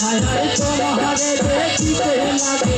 হায় হায় তোমারে দেখিতে লাগে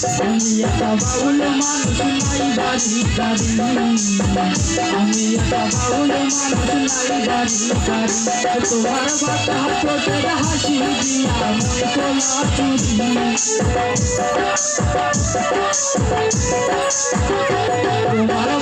আমি একটা বাউল মানুষ নাই বাড়ি গাড়ি আমি একটা বাউল মানুষ নাই বাড়ি গাড়ি তোমার বাতা ঠোঁটের হাসি দিয়া মন কোলা চুরি তোমার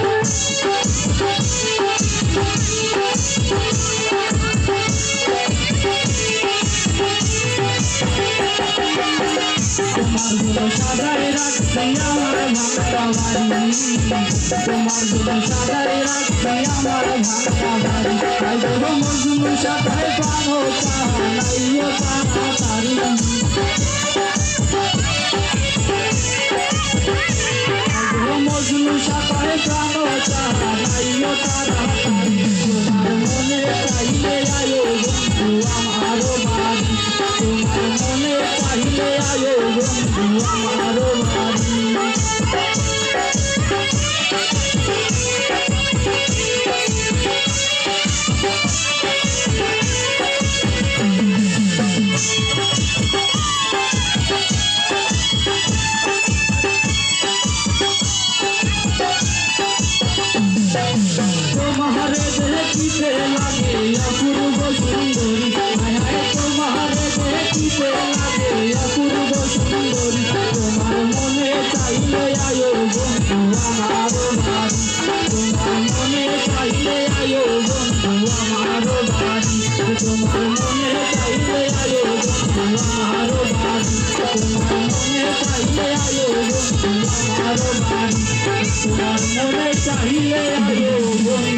মজনু সাজাই প্রাণো চাহানাইও অপূর্ব সুন্দরী হায় তোমারে দেখিতে লাগে অপূর্ব সুন্দরী তোমার মনে চাইলে আয়ো বন্ধু আমারও বাড়ি তোমার মনে চাইলে আয়ো বন্ধু আমারও বাড়ি তোমার মনে চাইলে আয়ো বন্ধু আমারও বাড়ি তোমার মনে চাইলে আয়ো বন্ধু আমারও বাড়ি তোমার মনে চাইলে আয়ো বন্ধু আমারও